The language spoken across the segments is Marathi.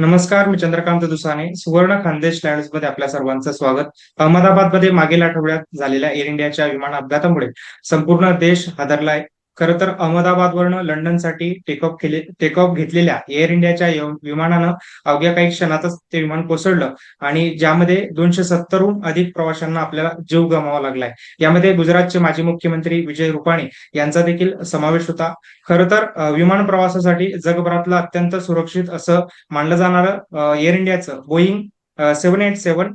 नमस्कार मी चंद्रकांत दुसाने. सुवर्ण खानदेश लँडमध्ये आपल्या सर्वांचं स्वागत. अहमदाबादमध्ये मागील आठवड्यात झालेल्या एअर इंडियाच्या विमान अपघातामुळे संपूर्ण देश हादरलाय. खरं तर अहमदाबादवरनं लंडनसाठी टेक ऑफ केले टेकऑफ घेतलेल्या एअर इंडियाच्या विमानानं अवघ्या काही क्षणातच ते विमान कोसळलं आणि ज्यामध्ये दोनशे सत्तरहून अधिक प्रवाशांना आपल्याला जीव गमावा लागलाय. यामध्ये गुजरातचे माजी मुख्यमंत्री विजय रुपाणी यांचा देखील समावेश होता. खर तर विमान प्रवासासाठी जगभरातलं अत्यंत सुरक्षित असं मानलं जाणारं एअर इंडियाचं Boeing seven eight seven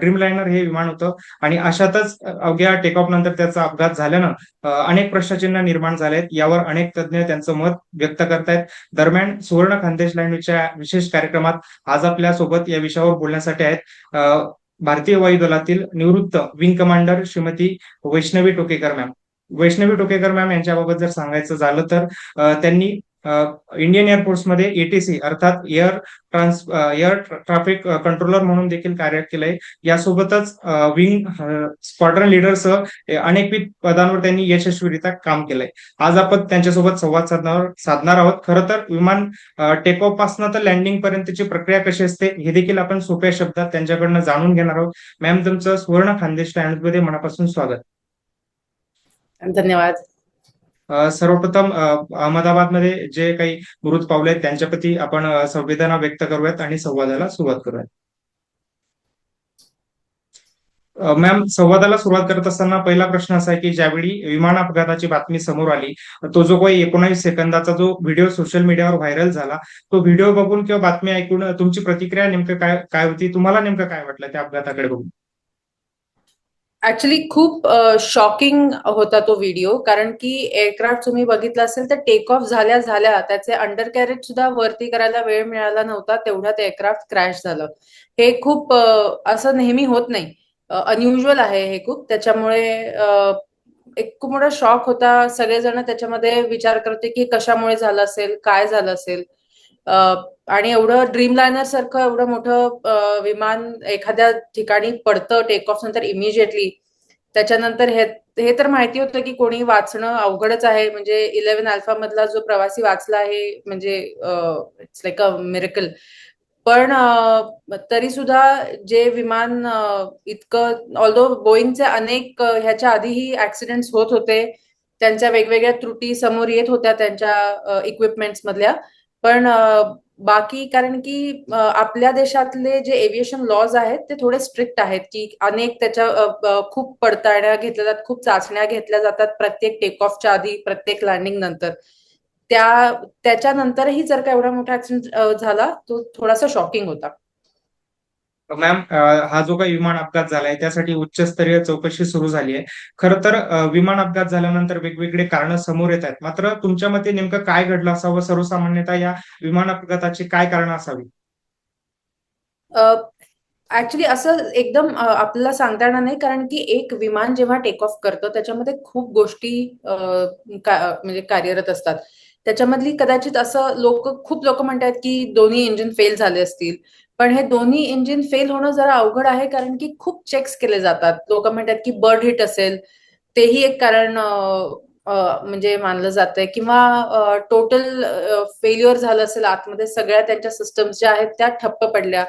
dreamliner हे विमान होतं. आणि अशातच अवघ्या टेक ऑफ नंतर त्याचा अपघात झाल्यानं अनेक प्रश्नचिन्ह निर्माण झाले आहेत यावर अनेक तज्ज्ञ त्यांचं मत व्यक्त करतायत. दरम्यान सुवर्ण खानदेश लाईनच्या विशेष कार्यक्रमात आज आपल्यासोबत या विषयावर बोलण्यासाठी आहेत भारतीय वायुदलातील निवृत्त wing commander Shrimati Vaishnavi Tokekar ma'am Vaishnavi Tokekar ma'am यांच्याबाबत जर सांगायचं झालं तर त्यांनी इंडियन एअरपोर्टमध्ये एटीसी अर्थात air trans air traffic controller म्हणून देखील कार्य केलंय. यासोबतच विंग स्क्वाड्रन लिडरसह अनेकविध पदांवर त्यांनी यशस्वीरित्या काम केलंय. आज आपण त्यांच्यासोबत संवाद साधणार साधणार आहोत. खरं तर विमान टेक ऑफपासून तर लँडिंग पर्यंतची प्रक्रिया कशी असते हे देखील आपण सोप्या शब्दात त्यांच्याकडनं जाणून घेणार आहोत. मॅम तुमचं सुवर्ण खानदेशमध्ये मनापासून स्वागत. धन्यवाद. सर्वप्रथम अहमदाबादमध्ये जे काही मृत पावले आहेत त्यांच्याप्रती आपण संवेदना व्यक्त करूयात आणि संवादाला सुरुवात करूयात. मॅम संवादाला सुरुवात करत असताना पहिला प्रश्न असा आहे की ज्यावेळी विमान अपघाताची बातमी समोर आली तो जो काही एकोणावीस सेकंदाचा जो व्हिडिओ सोशल मीडियावर व्हायरल झाला तो व्हिडिओ बघून किंवा बातमी ऐकून तुमची प्रतिक्रिया नेमकं काय काय होती तुम्हाला नेमकं काय वाटलं त्या अपघाताकडे बघून? ऍक्च्युली खूप शॉकिंग होता तो व्हिडिओ कारण की एअरक्राफ्ट तुम्ही बघितला असेल तर टेक ऑफ झाल्या झाल्या त्याचे अंडर कॅरेज सुद्धा वरती करायला वेळ मिळाला नव्हता तेवढ्यात एअरक्राफ्ट क्रॅश झालं. हे खूप असं नेहमी होत नाही. अनयुज्युअल आहे हे खूप. त्याच्यामुळे एक खूप मोठा शॉक होता. सगळेजण त्याच्यामध्ये विचार करते की कशामुळे झालं असेल काय झालं असेल. आणि एवढं ड्रीम लायनर सारखं एवढं मोठं विमान एखाद्या ठिकाणी पडतं टेक ऑफ नंतर इमिजिएटली त्याच्यानंतर हे हे तर माहिती होतं की कोणी वाचणं अवघडच आहे. म्हणजे इलेव्हन अल्फा मधला जो प्रवासी वाचला आहे म्हणजे इट्स लाईक अ मिरेकल पण तरी सुद्धा जे विमान इतकं ऑल्दो बोईंगचे अनेक ह्याच्या आधीही ऍक्सिडेंट्स होत होते त्यांच्या वेगवेगळ्या त्रुटी समोर येत होत्या त्यांच्या इक्विपमेंट्स मधल्या पण बाकी कारण की आपल्या देशातले जे एव्हिएशन लॉज आहेत ते थोडे स्ट्रिक्ट आहेत की अनेक त्याच्या खूप पडताळण्या घेतल्या जातात खूप चाचण्या घेतल्या जातात प्रत्येक टेक ऑफच्या आधी प्रत्येक लँडिंग नंतर. त्या त्याच्यानंतरही जर का एवढा मोठा ऍक्सिडेंट झाला तो थोडासा शॉकिंग होता. मॅम हा जो काही विमान अपघात झालाय त्यासाठी उच्चस्तरीय चौकशी सुरू झाली आहे खरं तर विमान अपघात झाल्यानंतर वेगवेगळे कारण समोर येत आहेत. मात्र तुमच्या मते नेमकं काय घडलं असावं? सर्वसामान्यतः या विमान अपघाताची काय कारण असावी ऍक्च्युली असं एकदम आपल्याला सांगता येणार नाही. कारण की एक विमान जेव्हा टेक ऑफ करतं त्याच्यामध्ये खूप गोष्टी म्हणजे कार्यरत असतात. त्याच्यामधली कदाचित असं लोक खूप लोक म्हणतात की दोन्ही इंजिन फेल झाले असतील. पण हे दोन्ही इंजिन फेल होणं जरा अवघड आहे कारण की खूप चेक्स केले जातात. लोक म्हणतात की बर्ड हिट असेल तेही एक कारण म्हणजे मानलं जातंय. किंवा टोटल फेल्युअर झालं असेल आतमध्ये सगळ्या त्यांच्या सिस्टम्स ज्या आहेत त्या ठप्प पडल्या.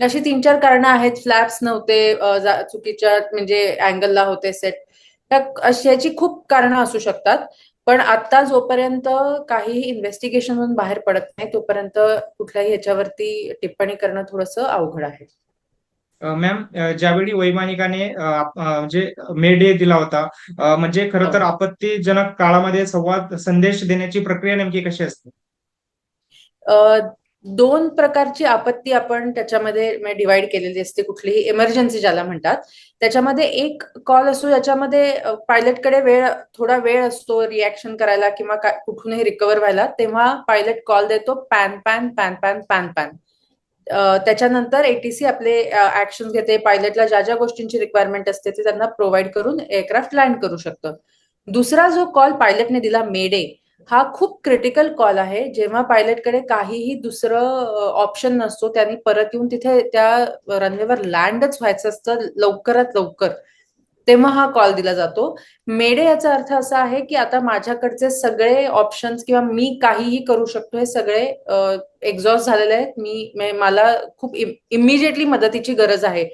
अशी तीन चार कारणं आहेत. फ्लॅप्स नव्हते चुकीच्या म्हणजे अँगलला होते सेट अशी याची खूप कारणं असू शकतात. पण आता जोपर्यंत काहीही इन्व्हेस्टिगेशन मधून बाहेर पडत नाही तोपर्यंत कुठल्याही ह्याच्यावरती टिप्पणी करणं थोडंसं अवघड आहे. मॅम ज्यावेळी वैमानिकाने म्हणजे मे डे दिला होता म्हणजे खरं तर आपत्तीजनक काळामध्ये संवाद संदेश देण्याची प्रक्रिया नेमकी कशी असते? दोन प्रकारची आपत्ती आपण त्याच्यामध्ये म्हणजे डिवाइड केलेली असते कुठलीही इमर्जन्सी ज्याला म्हणतात. त्याच्यामध्ये एक कॉल असतो ज्याच्यामध्ये पायलटकडे वेळ थोडा वेळ असतो रिॲक्शन करायला किंवा कुठूनही रिकवर व्हायला तेव्हा पायलट कॉल देतो pan pan pan pan pan pan त्याच्यानंतर एटीसी आपले ऍक्शन घेते पायलटला ज्या ज्या गोष्टींची रिक्वायरमेंट असते ते त्यांना प्रोव्हाइड करून एअरक्राफ्ट लँड करू शकतं. दुसरा जो कॉल पायलटने दिला मेडे हा खूप क्रिटिकल कॉल आहे. जेव्हा पायलटकडे काहीही दुसरं ऑप्शन नसतो त्यांनी परत येऊन तिथे त्या रनवेवर लँडच व्हायचं असतं लवकरात लवकर. तेव्हा हा कॉल दिला जातो. मेडे याचा अर्थ असा आहे की आता माझ्याकडचे सगळे ऑप्शन्स किंवा मी काहीही करू शकतो हे सगळे एक्झॉस्ट झालेले आहेत. मी मला खूप इमिजिएटली मदतीची गरज आहे.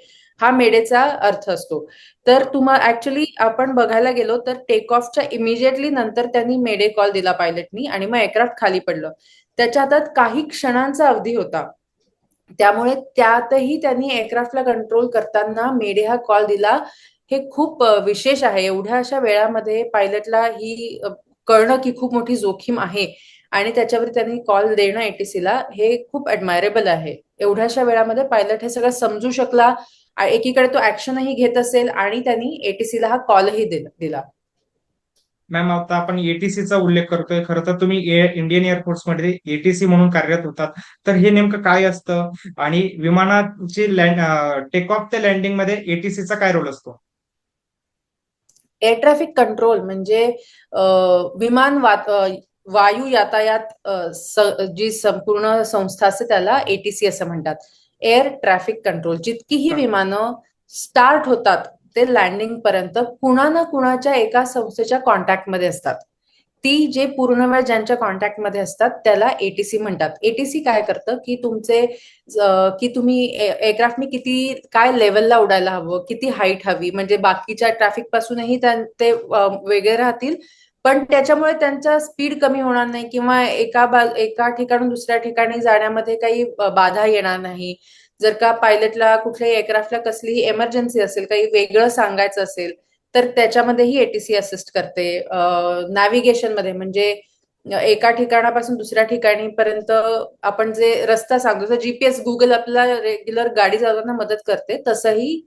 हा मेडेचा अर्थ असतो. तर तुम्हाला ऍक्च्युली आपण बघायला गेलो तर टेक ऑफच्या इमिजिएटली नंतर त्यांनी मेडे कॉल दिला पायलटनी आणि मग एअरक्राफ्ट खाली पडलं. त्याच्या हातात काही क्षणांचा अवधी होता. त्यामुळे त्यातही त्यांनी एअरक्राफ्टला कंट्रोल करताना मेडे हा कॉल दिला हे खूप विशेष आहे. एवढ्या अशा वेळामध्ये पायलटला ही कळणं की खूप मोठी जोखीम आहे आणि त्याच्यावर त्यांनी कॉल देणं एटीसीला हे खूप ॲडमायरेबल आहे. एवढ्याशा वेळामध्ये पायलट हे सगळं समजू शकला एकीकडे तो ऍक्शनही घेत असेल आणि त्यांनी एटीसीला हा कॉलही दिला दिला. मॅम आता आपण एटीसीचा उल्लेख करतोय. खरं तर तुम्ही इंडियन एअरफोर्समध्ये एटीसी म्हणून कार्यरत होतात. तर हे नेमकं काय असतं? आणि विमानाची टेक ऑफ ते लँडिंगमध्ये एटीसीचा काय रोल असतो? एअर ट्रॅफिक कंट्रोल म्हणजे विमान वायू यातायात जी संपूर्ण संस्था असते त्याला एटीसी असं म्हणतात. एअर ट्रॅफिक कंट्रोल जितकी ही. विमानं स्टार्ट होतात ते लँडिंग पर्यंत कुणा ना कुणाच्या एका संस्थेच्या कॉन्टॅक्टमध्ये असतात. ती जे पूर्ण वेळ ज्यांच्या कॉन्टॅक्टमध्ये असतात त्याला एटीसी म्हणतात. एटीसी काय करतं की तुमचे की तुम्ही एअरक्राफ्टनी किती काय लेवलला उडायला हवं किती हाईट हवी म्हणजे बाकीच्या ट्रॅफिक पासूनही ते वेगळे राहतील पण त्याच्यामुळे त्यांचा स्पीड कमी होणार नाही किंवा एका बा एका ठिकाणून दुसऱ्या ठिकाणी जाण्यामध्ये काही बाधा येणार नाही. जर का पायलटला कुठल्याही एअरक्राफ्टला कसलीही एमर्जन्सी असेल काही वेगळं सांगायचं असेल तर त्याच्यामध्येही एटीसी असिस्ट करते. नॅव्हिगेशनमध्ये म्हणजे एका ठिकाणापासून दुसऱ्या ठिकाणी पर्यंत आपण जे रस्ता सांगतो जीपीएस गुगल आपल्याला रेग्युलर गाडी चालवताना मदत करते तसंही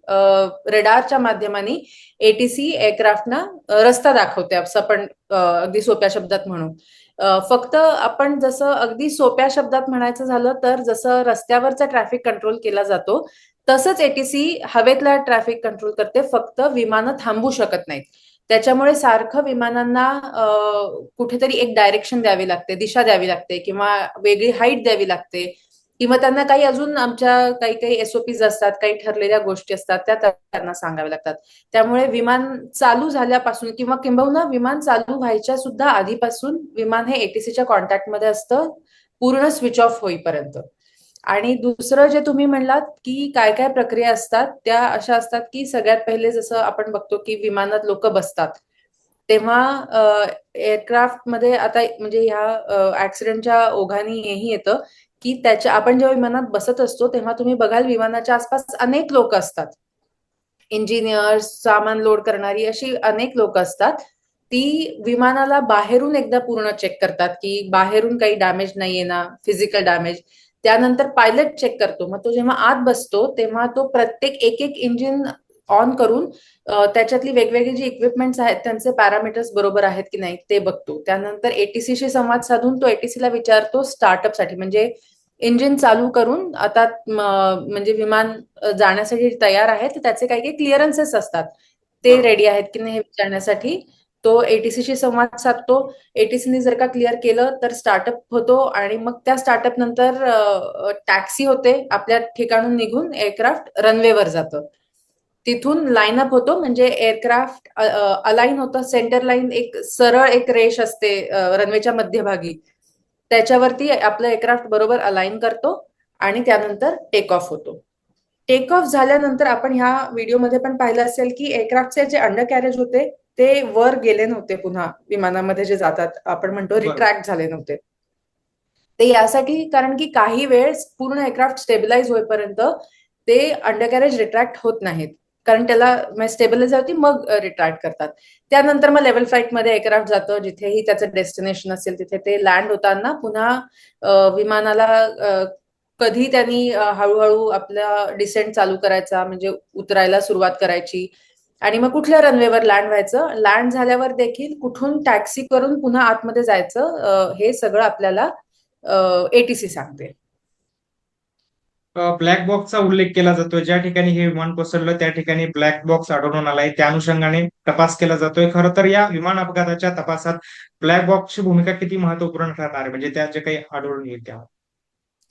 रेडारच्या माध्यमाने एटीसी एअरक्राफ्टनं रस्ता दाखवते असं आपण अगदी सोप्या शब्दात म्हणू. फक्त आपण जसं अगदी सोप्या शब्दात म्हणायचं झालं तर जसं रस्त्यावरचा ट्रॅफिक कंट्रोल केला जातो तसंच एटीसी हवेतला ट्रॅफिक कंट्रोल करते फक्त विमानं थांबू शकत नाहीत. त्याच्यामुळे सारखं विमानांना कुठेतरी एक डायरेक्शन द्यावी लागते दिशा द्यावी लागते किंवा वेगळी हाईट द्यावी लागते. किंवा त्यांना काही अजून आमच्या काही काही एसओपीज असतात काही ठरलेल्या गोष्टी असतात त्या त्यांना सांगाव्या लागतात. त्यामुळे विमान चालू झाल्यापासून किंवा किंबहुना विमान चालू व्हायच्या सुद्धा आधीपासून विमान हे एटीसीच्या कॉन्टॅक्टमध्ये असतं पूर्ण स्विच ऑफ होईपर्यंत. आणि दुसरं जे तुम्ही म्हणलात की काय काय प्रक्रिया असतात त्या अशा असतात की सगळ्यात पहिले जसं आपण बघतो की विमानात लोक बसतात. तेव्हा एअरक्राफ्टमध्ये आता म्हणजे ह्या ऍक्सिडेंटच्या ओघाने हेही येतं की त्याच्या आपण जेव्हा विमानात बसत असतो तेव्हा तुम्ही बघाल विमानाच्या आसपास अनेक लोक असतात. इंजिनियर्स सामान लोड करणारी अशी अनेक लोक असतात. ती विमानाला बाहेरून एकदा पूर्ण चेक करतात की बाहेरून काही डॅमेज नाहीये ना फिजिकल डॅमेज. त्यानंतर पायलट चेक करतो. मग तो जेव्हा आत बसतो तेव्हा तो प्रत्येक एक एक इंजिन ऑन करून त्याच्यातली वेगवेगळी जी इक्विपमेंट्स आहेत त्यांचे पॅरामीटर्स बरोबर आहेत की नाही ते बघतो. त्यानंतर एटीसीशी संवाद साधून तो एटीसीला विचारतो स्टार्टअपसाठी म्हणजे इंजिन चालू करून आता म्हणजे विमान जाण्यासाठी तयार आहे तर त्याचे काही काही क्लिअरन्सेस असतात. ते. रेडी आहेत की नाही हे विचारण्यासाठी. तो एटीसीशी संवाद साधतो. एटीसीने जर का क्लिअर केलं तर स्टार्टअप होतो आणि मग त्या स्टार्टअप नंतर टॅक्सी होते. आपल्या ठिकाणून निघून एअरक्राफ्ट रनवेवर जातं. तिथून लाईनअप होतो. म्हणजे एअरक्राफ्ट अलाईन होतं. सेंटर लाईन एक सरळ एक रेष असते रनवेच्या मध्यभागी. त्याच्यावरती आपलं एअरक्राफ्ट बरोबर अलाईन करतो आणि त्यानंतर टेक ऑफ होतो. टेक ऑफ झाल्यानंतर आपण ह्या व्हिडिओमध्ये पण पाहिलं असेल की एअरक्राफ्टचे जे अंडर कॅरेज होते ते वर गेले नव्हते पुन्हा विमानामध्ये जे जातात. आपण म्हणतो. रिट्रॅक्ट झाले नव्हते. ते यासाठी कारण की काही वेळ पूर्ण एअरक्राफ्ट स्टेबिलाईज होईपर्यंत ते अंडर कॅरेज रिट्रॅक्ट होत नाहीत. कारण त्याला स्टेबलाइज होती मग रिट्रॅक्ट करतात. त्यानंतर मग लेवल फ्लाईटमध्ये एअरक्राफ्ट जातं जिथेही त्याचं डेस्टिनेशन असेल तिथे ते लँड होताना पुन्हा विमानाला कधी त्यांनी हळूहळू आपला डिसेंट चालू करायचा म्हणजे उतरायला सुरुवात करायची आणि मग कुठल्या रनवेवर लँड व्हायचं? लँड झाल्यावर देखील कुठून टॅक्सी करून पुन्हा आतमध्ये जायचं हे सगळं आपल्याला एटीसी सांगते. ब्लॅक बॉक्सचा उल्लेख केला जातोय. ज्या ठिकाणी हे विमान कोसळलं त्या ठिकाणी ब्लॅक बॉक्स आढळून आलाय. त्या अनुषंगाने तपास केला जातोय. खरं तर या विमान अपघाताच्या तपासात ब्लॅक बॉक्सची भूमिका किती महत्त्वपूर्ण ठरणार आहे? म्हणजे त्या जे काही आढळून येईल त्यावर.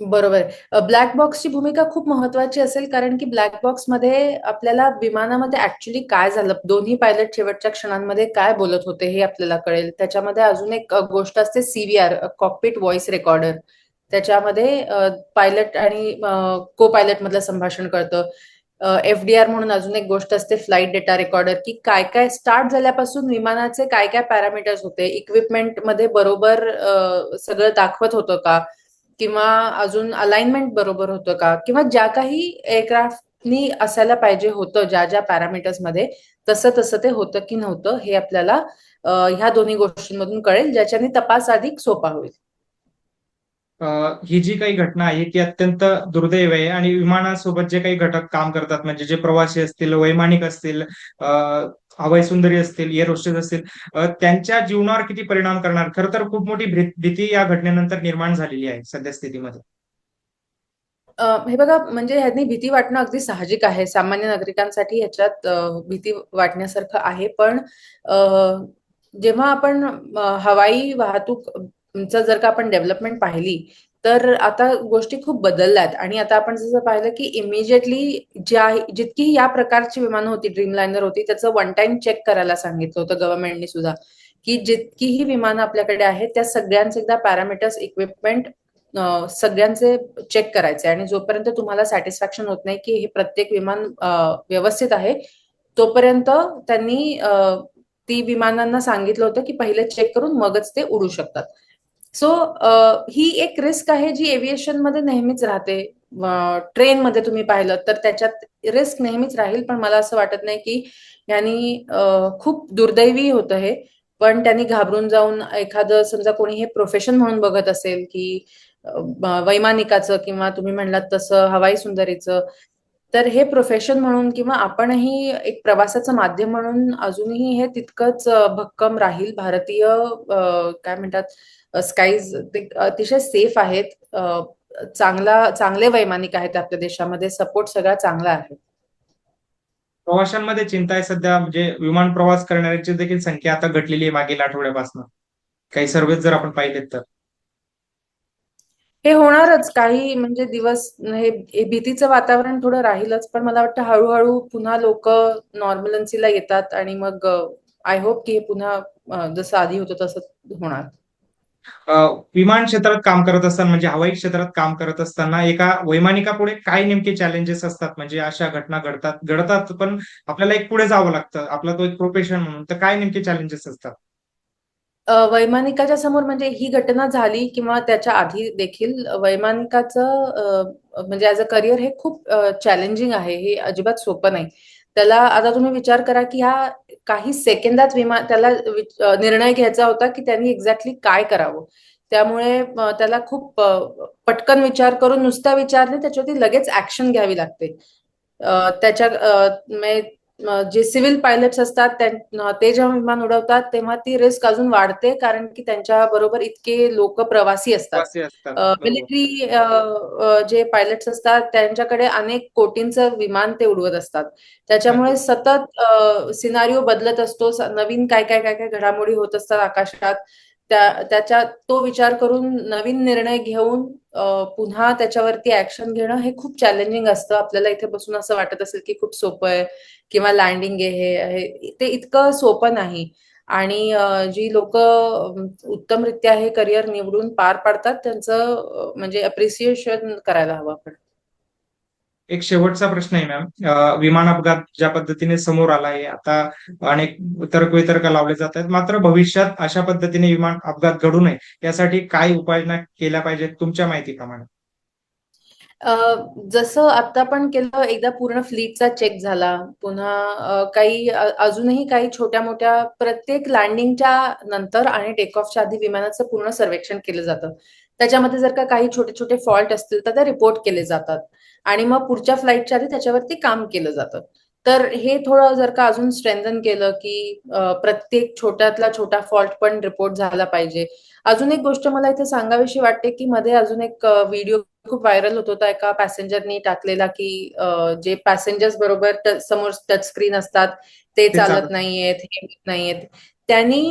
बरोबर. ब्लॅक बॉक्सची भूमिका खूप महत्वाची असेल कारण की ब्लॅक बॉक्समध्ये आपल्याला विमानामध्ये ऍक्च्युली काय झालं दोन्ही पायलट शेवटच्या क्षणांमध्ये काय बोलत होते हे आपल्याला कळेल. त्याच्यामध्ये अजून एक गोष्ट असते सीव्हीआर कॉकपिट व्हॉइस रेकॉर्डर त्याच्यामध्ये पायलट आणि को पायलट मधलं संभाषण करतं एफडीआर म्हणून अजून एक गोष्ट असते फ्लाईट डेटा रेकॉर्डर की काय काय स्टार्ट झाल्यापासून विमानाचे काय काय पॅरामीटर्स होते इक्विपमेंटमध्ये बरोबर सगळं दाखवत होतं का? किंवा अजून अलाइनमेंट बरोबर होतं का? किंवा ज्या काही एअरक्राफ्टनी असायला पाहिजे होतं ज्या ज्या पॅरामीटर्समध्ये तसं तसं ते होतं की नव्हतं हे आपल्याला ह्या दोन्ही गोष्टींमधून कळेल ज्याच्याने तपास अधिक सोपा होईल. ही जी काही घटना आहे ती अत्यंत दुर्दैव आहे आणि विमानासोबत जे काही घटक काम करतात म्हणजे जे प्रवासी असतील वैमानिक असतील अ, हवाई सुंदरी असतील एअर होस्टेस असतील त्यांच्या जीवनावर किती परिणाम करणार? खर तर खूप मोठी भीती या घटनेनंतर निर्माण झालेली आहे सध्या स्थितीमध्ये. हे बघा म्हणजे ह्यांनी भीती वाटणं अगदी साहजिक आहे. सामान्य नागरिकांसाठी ह्याच्यात भीती वाटण्यासारखं आहे. पण अ, जेव्हा आपण हवाई वाहतूक जर का आपण डेव्हलपमेंट पाहिली तर आता गोष्टी खूप बदलल्यात. आणि आता आपण जसं पाहिलं की इमिजिएटली ज्या जितकी या प्रकारची विमानं होती ड्रीमलाइनर होती त्याचं वन टाइम चेक करायला सांगितलं होतं गव्हर्नमेंटने सुद्धा. की जितकीही विमानं आपल्याकडे आहेत त्या सगळ्यांचे एकदा पॅरामीटर्स इक्विपमेंट सगळ्यांचे चेक करायचे. आणि जोपर्यंत तुम्हाला सॅटिस्फॅक्शन होत नाही की हे प्रत्येक विमान व्यवस्थित आहे तोपर्यंत त्यांनी ती विमानांना सांगितलं होतं की पहिले चेक करून मगच ते उडू शकतात. सो ही एक रिस्क आहे जी एव्हिएशनमध्ये नेहमीच राहते. ट्रेन मध्ये तुम्ही पाहिलं तर त्याच्यात रिस्क नेहमीच राहील. पण मला असं वाटत नाही की यांनी खूप दुर्दैवी होतं हे. पण त्यांनी घाबरून जाऊन एखादं समजा कोणी हे प्रोफेशन म्हणून बघत असेल की वैमानिकाचं किंवा तुम्ही म्हणलात तसं हवाई सुंदरीचं तर हे प्रोफेशन म्हणून किंवा आपणही एक प्रवासाचं माध्यम म्हणून अजूनही हे तितकंच भक्कम राहील. भारतीय काय म्हणतात स्काईज ते अतिशय सेफ आहेत. चांगला चांगले वैमानिक आहेत आपल्या देशामध्ये. सपोर्ट सगळा चांगला आहे. प्रवाशांमध्ये चिंता आहे सध्या. म्हणजे विमान प्रवास करणाऱ्यांची देखील संख्या आता घटलेली आहे मागील आठवड्यापासून. काही सर्वेच जर आपण पाहिलेत तर. हे होणारच. काही म्हणजे दिवस हे भीतीचं वातावरण थोडं राहीलच पण मला वाटतं हळूहळू पुन्हा लोक नॉर्मलन्सीला येतात आणि मग आय होप की हे पुन्हा जसं आधी होतं तसं होणार. विमान क्षेत्रात काम करत असताना म्हणजे हवाई क्षेत्रात काम करत असताना एका वैमानिकापुढे काय नेमके चॅलेंजेस असतात? म्हणजे अशा घटना घडतात घडतात पण आपल्याला एक पुढे जावं लागतं. आपला तो एक प्रोफेशन म्हणून. तर काय नेमके चॅलेंजेस असतात? वैमानिकाच्या समोर म्हणजे ही घटना झाली किंवा त्याच्या आधी देखील वैमानिकाचं म्हणजे ऍज अ करिअर हे खूप चॅलेंजिंग आहे हे अजिबात सोपं नाही. त्याला आता तुम्ही विचार करा की ह्या काही सेकंदात विमान त्याला निर्णय घ्यायचा होता की त्यांनी एक्झॅक्टली काय करावं? त्यामुळे त्याला खूप पटकन विचार करून नुसता विचार नाही त्याच्यावरती लगेच ऍक्शन घ्यावी लागते. त्याच्या जे सिव्हिल पायलट्स असतात ते जेव्हा विमान उडवतात तेव्हा ती रिस्क अजून वाढते कारण की त्यांच्या बरोबर इतके लोक प्रवासी असतात. मिलिटरी जे पायलट्स असतात त्यांच्याकडे अनेक कोटींचं विमान ते उडवत असतात. त्याच्यामुळे सतत सिनारिओ बदलत असतो. नवीन काय काय काय काय घडामोडी होत असतात आकाशात. त्या त्याच्या तो विचार करून नवीन निर्णय घेऊन पुन्हा त्याच्यावरती ऍक्शन घेणं हे खूप चॅलेंजिंग असतं. आपल्याला इथे बसून असं वाटत असेल की खूप सोपं आहे किंवा लँडिंग आहे हे आहे ते इतकं सोपं नाही. आणि जी लोक उत्तमरित्या हे करिअर निवडून पार पाडतात त्यांचं म्हणजे अप्रिसिएशन करायला हवं आपण. एक शेवटचा प्रश्न आहे मॅम विमान अपघात ज्या पद्धतीने समोर आला आहे आता अनेक तर्कवितर्क लावले जात आहेत. मात्र भविष्यात अशा पद्धतीने विमान अपघात घडू नये यासाठी काय उपाययोजना केल्या पाहिजेत तुमच्या माहितीप्रमाणे? अ, जसं आता पण केलं एकदा पूर्ण फ्लीटचा चेक झाला. पुन्हा काही अजूनही काही छोट्या मोठ्या प्रत्येक लँडिंगच्या नंतर आणि टेक ऑफच्या आधी विमानाचं पूर्ण सर्वेक्षण केलं जातं. त्याच्यामध्ये जर का काही छोटे छोटे फॉल्ट असतील तर ते रिपोर्ट केले जातात. आणि मग पुढच्या फ्लाईटच्या आधी त्याच्यावरती काम केलं जातं. तर हे थोडं जर का अजून स्ट्रेंथन केलं की प्रत्येक छोट्यातला छोटा फॉल्ट पण रिपोर्ट झाला पाहिजे. अजून एक गोष्ट मला इथे सांगावीशी वाटते की मध्ये अजून एक व्हिडिओ खूप व्हायरल होत होता. एका पॅसेंजरनी टाकलेला की जे पॅसेंजर्स बरोबर समोर टच स्क्रीन असतात ते चालत नाहीयेत हे नाहीयेत. त्यांनी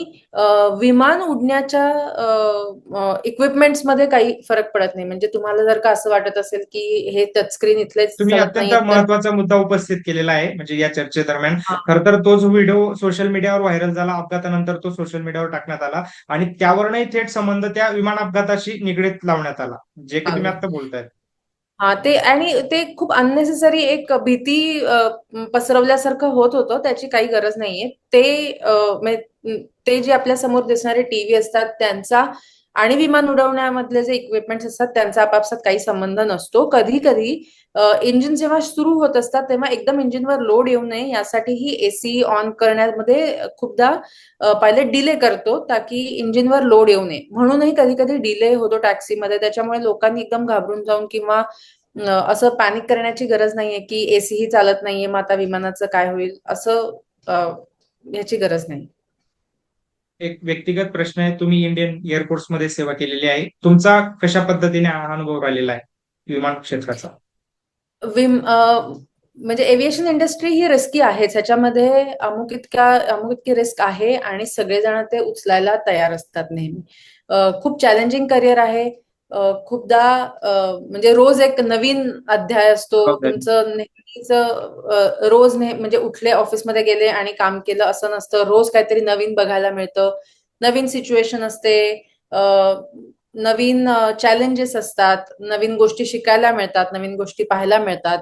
विमान उडण्याच्या इक्विपमेंट्समध्ये काही फरक पडत नाही म्हणजे तुम्हाला जर का असं वाटत असेल की हे टचस्क्रीन इथलेच तुम्ही अत्यंत महत्त्वाचा मुद्दा उपस्थित केलेला आहे म्हणजे या चर्चेदरम्यान. खर तर तोच व्हिडिओ सोशल मीडियावर व्हायरल झाला अपघातानंतर तो सोशल मीडियावर टाकण्यात आला आणि त्यावरही थेट संबंध त्या विमान अपघाताशी निगडीत लावण्यात आला जे की तुम्ही. आता बोलताय हा ते आणि ते खूप अननेसेसरी एक भीती अ, पसरवल्यासारखं होत होतं त्याची काही गरज नाहीये. ते अ, म्हणजे ते जे आपल्यासमोर दिसणारे टीव्ही असतात त्यांचा आणि विमान उडवण्यामधले जे इक्विपमेंट्स असतात त्यांचा आपापसात काही संबंध नसतो. कधी कधी इंजिन जेव्हा सुरू होत असतात तेव्हा एकदम इंजिनवर लोड येऊ नये यासाठीही एसी ऑन करण्यामध्ये खूपदा पायलट डिले करतो ताकी इंजिनवर लोड येऊ नये. म्हणूनही कधी कधी डिले होतो टॅक्सीमध्ये त्याच्यामुळे लोकांनी एकदम घाबरून जाऊन किंवा असं पॅनिक करण्याची गरज नाहीये की एसी ही चालत नाहीये मग आता विमानाचं काय होईल असं याची गरज नाही. एक व्यक्तिगत प्रश्न आहे. तुम्ही इंडियन एअरफोर्समध्ये सेवा केलेली आहे. तुमचा कशा पद्धतीने हा अनुभव राहिलेला आहे विमान क्षेत्राचा? विम म्हणजे एव्हिएशन इंडस्ट्री ही रिस्की आहेच. ह्याच्यामध्ये अमुक इतक्या अमुक इतकी रिस्क आहे आणि सगळेजण ते उचलायला तयार असतात नेहमी. खूप चॅलेंजिंग करिअर आहे. खूपदा म्हणजे रोज एक नवीन अध्याय असतो. Okay. तुमचं नेहमीच रोज ने म्हणजे उठले ऑफिसमध्ये गेले आणि काम केलं असं नसतं. रोज काहीतरी नवीन बघायला मिळतं. नवीन सिच्युएशन असते. नवीन चॅलेंजेस असतात. नवीन गोष्टी शिकायला मिळतात. नवीन गोष्टी पाहायला मिळतात.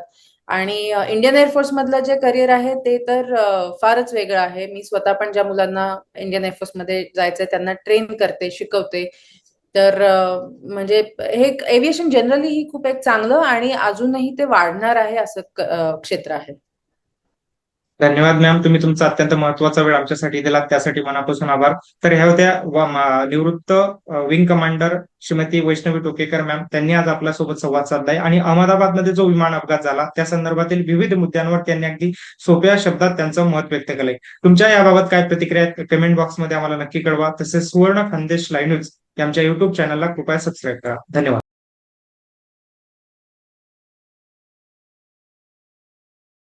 आणि इंडियन एअरफोर्स मधलं जे करिअर आहे ते तर फारच वेगळं आहे. मी स्वतः पण ज्या मुलांना इंडियन एअरफोर्समध्ये जायचंय त्यांना ट्रेन करते शिकवते. तर म्हणजे हे एव्हिएशन जनरली ही खूप एक चांगलं आणि अजूनही ते वाढणार आहे असं क्षेत्र आहे. धन्यवाद मॅम तुम्ही तुमचा अत्यंत महत्त्वाचा वेळ आमच्यासाठी दिला त्यासाठी मनापासून आभार. तर ह्या होत्या निवृत्त wing commander Shrimati Vaishnavi Tokekar ma'am त्यांनी आज आपल्यासोबत संवाद साधलाय आणि अहमदाबादमध्ये जो विमान अपघात झाला त्या संदर्भातील विविध मुद्द्यांवर त्यांनी अगदी सोप्या शब्दात त्यांचं मत व्यक्त केलंय. तुमच्या याबाबत काय प्रतिक्रिया आहेत कमेंट बॉक्समध्ये आम्हाला नक्की कळवा. तसेच सुवर्ण खानदेश लाईव्ह न्यूज की आमच्या युट्यूब चॅनलला कृपया सबस्क्राईब करा. धन्यवाद.